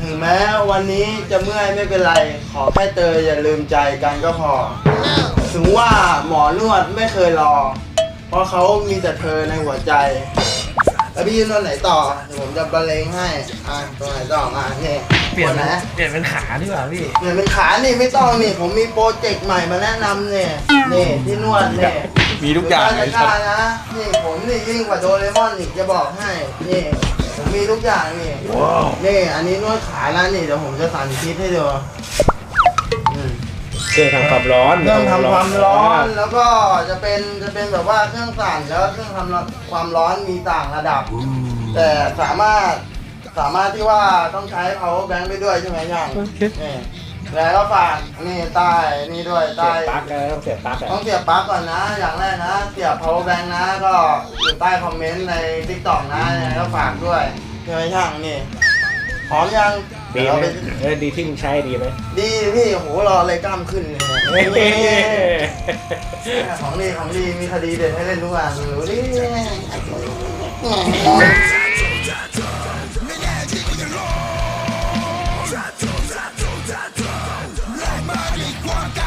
ถึงแม้วันนี้จะเมื่อยไม่เป็นไร ขอแค่เตยอย่าลืมใจกันก็พอ ถึงว่าหมอนวดไม่เคยรอ เพราะเขามีแต่เธอในหัวใจ แล้วพี่ยืนตรงไหนต่อเดี๋ยวผมจะบรรเลงให้ อะตรงไหนต่อมาเนี่ยเปลี่ยนคนไหนเปลี่ยนเป็นขาดีกว่าพี่เปลี่ยนเป็นขานี่ไม่ต้องนี่ ผมมีโปรเจกต์ใหม่มาแนะนำเนี่ยนี่ที่นวดเนี่ยมีทุกอย่างเลเลยยกล้านะนี่ผมนี่ยิ่งกว่าโดเรมอนอีกจะบอกให้นี่ผ มมีทุกอย่างนี่นี่อันนี้นวดขานะนี่เดี๋ยวผมจะสาธิตให้ดูอืม เครื่องทำความร้อน เครื่องทำความร้อนแล้วก็จะเป็นจะเป็นแบบว่าเครื่องสั่นแล้วเครื่องทำความร้อนมีต่างระดับ แต่สามารถสามารถที่ว่าต้องใช้ power bank ไปด้วยใช่ไหมย่างนี่ แล้วก็ฝากนี่ใต้นี่ด้วยเสียใต้บปลั๊กนะต้องเสียบปลั๊กอะต้องเสียบปลั๊กก่อนนะ อย่างแรกนะ เสียบ power bank นะ ก็อยู่ใต้คอมเมนต์ใน TikTok นะยังไงก็ฝากด้วยใช่ไหมช่างนี่พร้อมยังดีเยวไหมเราไปเออดีที่มึงใช้ดีไหมดีพี่โหรอเลยกล้ามขึ้นเลยเนี่ยของดีของดีมีคดีเด็ดให้เล่นทุกวันรู้ดิ enquanto